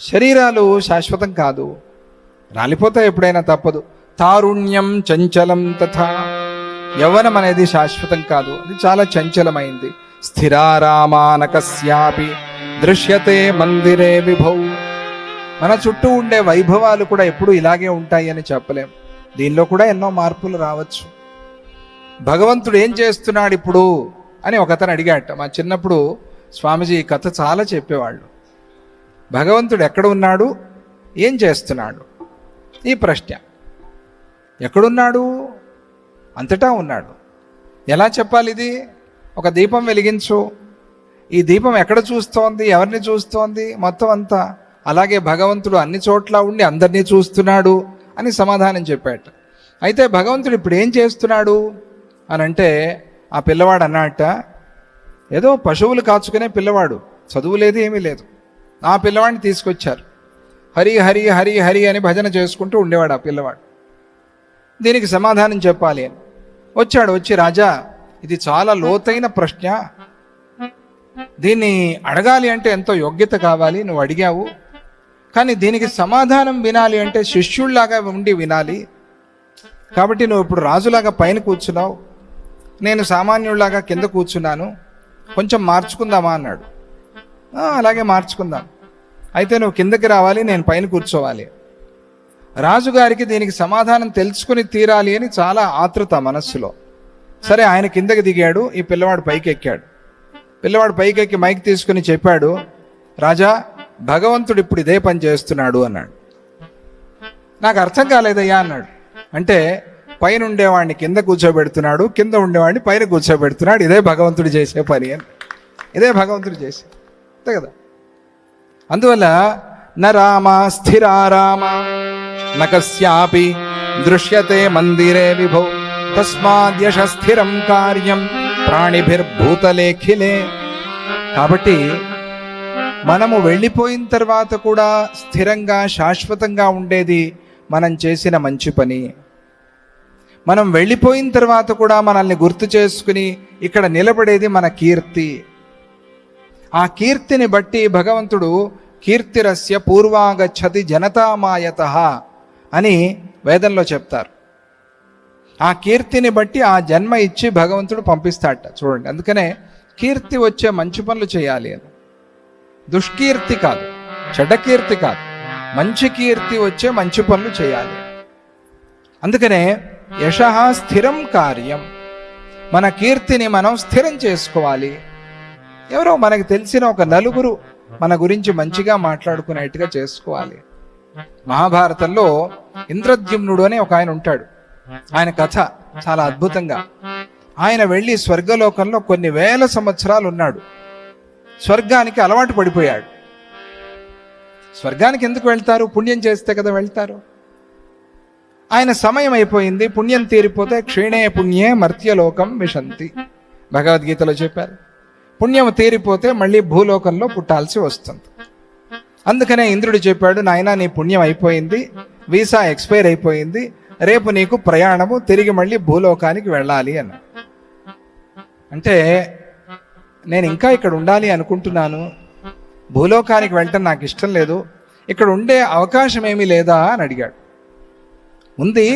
శరీరాలు శాశ్వతం కాదు. రాలిపోతాయి ఎప్పుడైనా తప్పదు. తారుణ్యం చంచలం తథా. యవ్వనం అనేది శాశ్వతం కాదు. అది చాలా చంచలమైంది. స్థిరారామానకస్యాపి దృశ్యతే మందిరే విభౌ. మన చుట్టూ ఉండే వైభవాలు కూడా ఎప్పుడు ఇలాగే ఉంటాయి అని చెప్పలేం. దీనిలో కూడా ఎన్నో మార్పులు రావచ్చు. భగవంతుడు ఏం చేస్తున్నాడు ఇప్పుడు అని ఒకతను అడిగాట. మా చిన్నప్పుడు స్వామిజీ ఈ కథ చాలా చెప్పేవాళ్ళు. భగవంతుడు ఎక్కడ ఉన్నాడు ఏం చేస్తున్నాడు? ఈ ప్రశ్న. ఎక్కడున్నాడు? అంతటా ఉన్నాడు. ఎలా చెప్పాలి ఇది? ఒక దీపం వెలిగించు. ఈ దీపం ఎక్కడ చూస్తోంది? ఎవరిని చూస్తోంది? మొత్తం అంతా అలాగే భగవంతుడు అన్ని చోట్ల ఉండి అందరినీ చూస్తున్నాడు అని సమాధానం చెప్పాట. అయితే భగవంతుడు ఇప్పుడు ఏం చేస్తున్నాడు? అని అంటే ఆ పిల్లవాడు అన్నట్ట ఏదో పశువులు కాచుకునే పిల్లవాడు. చదువు లేదు ఏమీ లేదు. ఆ పిల్లవాడిని తీసుకొచ్చారు. హరి హరి హరి హరి అని భజన చేసుకుంటూ ఉండేవాడు ఆ పిల్లవాడు. దీనికి సమాధానం చెప్పాలి అని. వచ్చాడు వచ్చి రాజా ఇది చాలా లోతైన ప్రశ్న. దీన్ని అడగాలి అంటే ఎంతో యోగ్యత కావాలి నువ్వు అడిగావు. కానీ దీనికి సమాధానం వినాలి అంటే శిష్యుల్లాగా ఉండి వినాలి. కాబట్టి నువ్వు ఇప్పుడు రాజులాగా పైన కూర్చున్నావు. నేను సామాన్యుడిలాగా కింద కూర్చున్నాను. కొంచెం మార్చుకుందామా? అన్నాడు. అలాగే మార్చుకుందాం. అయితే నువ్వు కిందకి రావాలి నేను పైన కూర్చోవాలి. రాజుగారికి దీనికి సమాధానం తెలుసుకుని తీరాలి అని చాలా ఆతృత మనస్సులో. సరే ఆయన కిందకి దిగాడు ఈ పిల్లవాడు పైకి ఎక్కాడు పిల్లవాడు పైకెక్కి మైక్ తీసుకుని చెప్పాడు రాజా భగవంతుడు ఇప్పుడు ఇదే పని చేస్తున్నాడు అన్నాడు. నాకు అర్థం కాలేదయ్యా అన్నాడు. అంటే పైన ఉండేవాడిని కింద కూర్చోబెడుతున్నాడు కింద ఉండేవాడిని పైన కూర్చోబెడుతున్నాడు ఇదే భగవంతుడు చేసే పని అని. ఇదే భగవంతుడు చేసే అంతే కదా? అందువల్ల న రామ స్థిరారామ నకస్యాపి దృశ్యతే మందిరే విభో తస్మాద్యశ స్థిరం కార్యం ప్రాణిభిర్భూతలేఖిలే. కాబట్టి మనము వెళ్ళిపోయిన తర్వాత కూడా స్థిరంగా శాశ్వతంగా ఉండేది మనం చేసిన మంచి పని. మనం వెళ్ళిపోయిన తర్వాత కూడా మనల్ని గుర్తు చేసుకుని ఇక్కడ నిలబడేది మన కీర్తి. ఆ కీర్తిని బట్టి భగవంతుడు కీర్తిరస్య పూర్వాగచ్చతి జనతామాయత అని వేదంలో చెప్తారు. ఆ కీర్తిని బట్టి ఆ జన్మ ఇచ్చి భగవంతుడు పంపిస్తాడట చూడండి అందుకనే కీర్తి వచ్చే మంచి పనులు చేయాలి అని. దుష్కీర్తి కాదు చెడ్డ కీర్తి కాదు మంచి కీర్తి వచ్చే మంచి పనులు చేయాలి. అందుకనే యశ స్థిరం కార్యం. మన కీర్తిని మనం స్థిరం చేసుకోవాలి. ఎవరో మనకు తెలిసిన ఒక నలుగురు మన గురించి మంచిగా మాట్లాడుకునేట్టుగా చేసుకోవాలి. మహాభారతంలో ఇంద్రద్యుమ్నుడు అని ఒక ఆయన ఉంటాడు. ఆయన కథ చాలా అద్భుతంగా. ఆయన వెళ్ళి స్వర్గలోకంలో కొన్ని వేల సంవత్సరాలు ఉన్నాడు. స్వర్గానికి అలవాటు పడిపోయాడు. స్వర్గానికి ఎందుకు వెళ్తారు? పుణ్యం చేస్తే కదా వెళ్తారు? ఆయన సమయం అయిపోయింది. పుణ్యం తీరిపోతే క్షీణే పుణ్యే మర్త్యలోకం విశంతి. భగవద్గీతలో చెప్పారు. పుణ్యం తీరిపోతే మళ్ళీ భూలోకంలో పుట్టాల్సి వస్తుంది. అందుకనే ఇంద్రుడు చెప్పాడు నాయనా నీ పుణ్యం అయిపోయింది వీసా ఎక్స్పైర్ అయిపోయింది రేపు నీకు ప్రయాణము తిరిగి మళ్ళీ భూలోకానికి వెళ్ళాలి అని అంటే నేను ఇంకా ఇక్కడ ఉండాలి అనుకుంటున్నాను. భూలోకానికి వెళ్ళటం నాకు ఇష్టం లేదు. ఇక్కడ ఉండే అవకాశం ఏమీ లేదా అని అడిగాడు. ఉంది.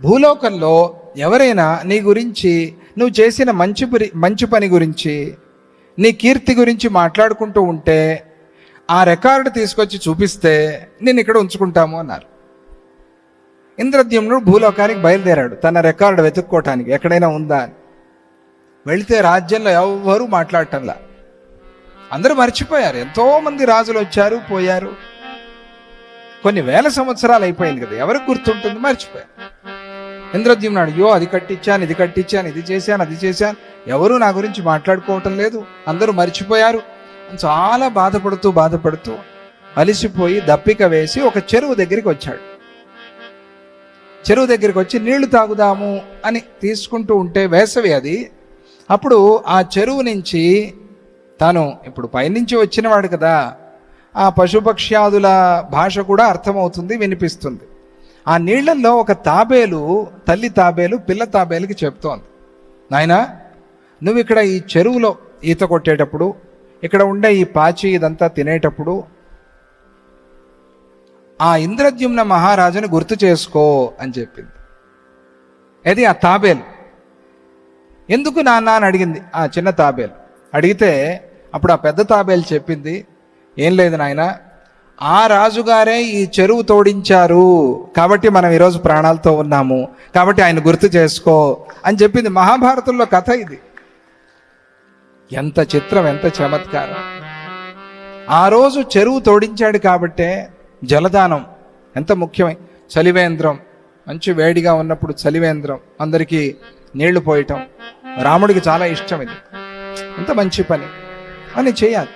భూలోకంలో ఎవరైనా నీ గురించి నువ్వు చేసిన మంచి పురి- మంచి పని గురించి నీ కీర్తి గురించి మాట్లాడుకుంటూ ఉంటే ఆ రికార్డు తీసుకొచ్చి చూపిస్తే నేను ఇక్కడ ఉంచుకుంటాము అన్నారు. ఇంద్రద్యుమ్నుడు భూలోకానికి బయలుదేరాడు. తన రికార్డు వెతుక్కోవటానికి ఎక్కడైనా ఉందా అని. వెళితే రాజ్యంలో ఎవ్వరూ మాట్లాడటంలా. అందరూ మర్చిపోయారు. ఎంతోమంది రాజులు వచ్చారు పోయారు. కొన్ని వేల సంవత్సరాలు అయిపోయింది కదా. ఎవరికి గుర్తుంటుంది? మర్చిపోయారు. ఇంద్రద్యుమ్నాడు యో అది కట్టించాను ఇది కట్టించాను ఇది చేశాను అది చేశాను. ఎవరు నా గురించి మాట్లాడుకోవటం లేదు. అందరూ మర్చిపోయారు. చాలా బాధపడుతూ బాధపడుతూ అలిసిపోయి దప్పిక వేసి ఒక చెరువు దగ్గరికి వచ్చాడు. చెరువు దగ్గరికి వచ్చి నీళ్ళు తాగుదాము అని తీసుకుంటూ ఉంటే వేసవి అది. అప్పుడు ఆ చెరువు నుంచి తాను ఇప్పుడు పైనుంచి వచ్చినవాడు కదా ఆ పశుపక్ష్యాదుల భాష కూడా అర్థమవుతుంది వినిపిస్తుంది. ఆ నీళ్ళలో ఒక తాబేలు తల్లి తాబేలు పిల్ల తాబేలుకి చెప్తోంది. నాయనా నువ్వు ఇక్కడ ఈ చెరువులో ఈత కొట్టేటప్పుడు ఇక్కడ ఉండే ఈ పాచి ఇదంతా తినేటప్పుడు ఆ ఇంద్రద్యుమ్న మహారాజుని గుర్తు చేసుకో అని చెప్పింది. అది ఆ తాబేలు. ఎందుకు నాన్న అని అడిగింది ఆ చిన్న తాబేలు. అడిగితే అప్పుడు ఆ పెద్ద తాబేలు చెప్పింది ఏం లేదు నాయనా ఆ రాజుగారే ఈ చెరువు తోడించారు. కాబట్టి మనం ఈరోజు ప్రాణాలతో ఉన్నాము. కాబట్టి ఆయన గుర్తు చేసుకో అని చెప్పింది మహాభారతంలో కథ ఇది. ఎంత చిత్రం ఎంత చమత్కారం. ఆ రోజు చెరువు తోడించాడు కాబట్టే జలదానం ఎంత ముఖ్యమై. చలివేంద్రం మంచి వేడిగా ఉన్నప్పుడు చలివేంద్రం అందరికీ నీళ్ళు పోయటం. రాముడికి చాలా ఇష్టం ఇది. ఎంత మంచి పని. అని చేయాలి.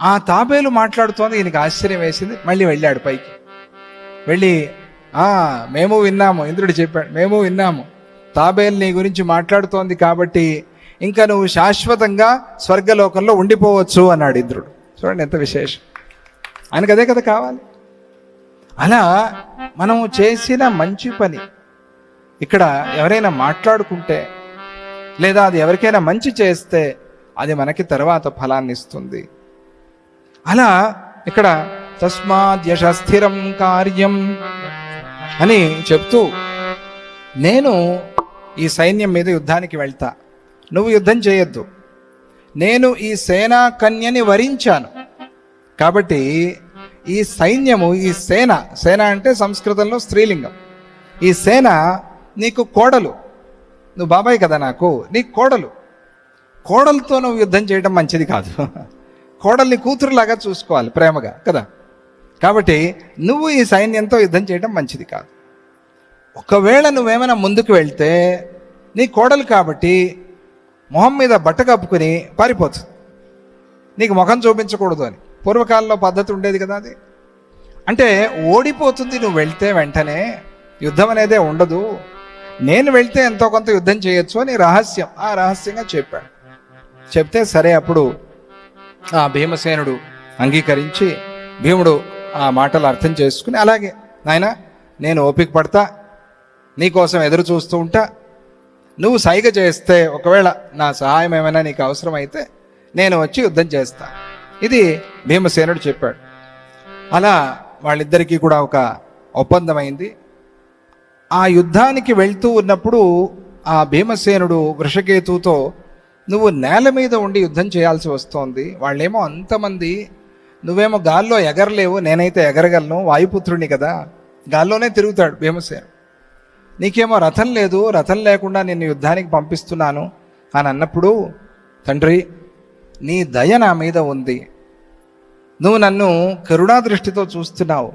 ఆ తాబేలు మాట్లాడుతోంది ఈయనకి ఆశ్చర్యం వేసింది. మళ్ళీ వెళ్ళాడు పైకి. వెళ్ళి ఆ మేము విన్నాము ఇంద్రుడు చెప్పాడు మేము విన్నాము. తాబేలు నీ గురించి మాట్లాడుతోంది కాబట్టి ఇంకా నువ్వు శాశ్వతంగా స్వర్గలోకంలో ఉండిపోవచ్చు అన్నాడు ఇంద్రుడు. చూడండి ఎంత విశేషం. ఆయనకు అదే కదా కావాలి. అలా మనము చేసిన మంచి పని ఇక్కడ ఎవరైనా మాట్లాడుకుంటే లేదా అది ఎవరికైనా మంచి చేస్తే అది మనకి తర్వాత ఫలాన్ని ఇస్తుంది. అలా ఇక్కడ తస్మాత్ స్థిరం కార్యం అని చెప్తూ నేను ఈ సైన్యం మీద యుద్ధానికి వెళ్తా. నువ్వు యుద్ధం చేయొద్దు. నేను ఈ సేనా కన్యని వరించాను. కాబట్టి ఈ సైన్యము ఈ సేన సేన అంటే సంస్కృతంలో స్త్రీలింగం. ఈ సేన నీకు కోడలు. నువ్వు బాబాయ్ కదా నాకు నీ కోడలు. కోడలతో నువ్వు యుద్ధం చేయడం మంచిది కాదు. కోడల్ని కూతురులాగా చూసుకోవాలి ప్రేమగా కదా? కాబట్టి నువ్వు ఈ సైన్యంతో యుద్ధం చేయడం మంచిది కాదు. ఒకవేళ నువ్వేమైనా ముందుకు వెళ్తే నీ కోడలు కాబట్టి మొహం మీద బట్ట కప్పుకుని పారిపోతుంది. నీకు ముఖం చూపించకూడదు అని. పూర్వకాలంలో పద్ధతి ఉండేది కదా అది. అంటే ఓడిపోతుంది నువ్వు వెళ్తే వెంటనే యుద్ధం అనేదే ఉండదు. నేను వెళ్తే ఎంతో కొంత యుద్ధం చేయొచ్చు అని రహస్యం ఆ రహస్యంగా చెప్పాడు. చెప్తే సరే అప్పుడు ఆ భీమసేనుడు అంగీకరించి భీముడు ఆ మాటలు అర్థం చేసుకుని అలాగే నాయన నేను ఓపిక పడతా నీకోసం ఎదురు చూస్తూ ఉంటా. నువ్వు సైగ చేస్తే ఒకవేళ నా సహాయం ఏమైనా నీకు అవసరమైతే నేను వచ్చి యుద్ధం చేస్తా. ఇది భీమసేనుడు చెప్పాడు. అలా వాళ్ళిద్దరికీ కూడా ఒక ఒప్పందమైంది. ఆ యుద్ధానికి వెళ్తూ ఉన్నప్పుడు ఆ భీమసేనుడు వృషకేతుతో నువ్వు నేల మీద ఉండి యుద్ధం చేయాల్సి వస్తోంది. వాళ్ళేమో అంతమంది నువ్వేమో గాల్లో ఎగరలేవు నేనైతే ఎగరగలను వాయుపుత్రుని కదా. గాల్లోనే తిరుగుతాడు భీమసేనుడు నీకేమో రథం లేదు రథం లేకుండా నిన్ను యుద్ధానికి పంపిస్తున్నాను అని అన్నప్పుడు తండ్రి నీ దయ నా మీద ఉంది. నువ్వు నన్ను కరుణా దృష్టితో చూస్తున్నావు.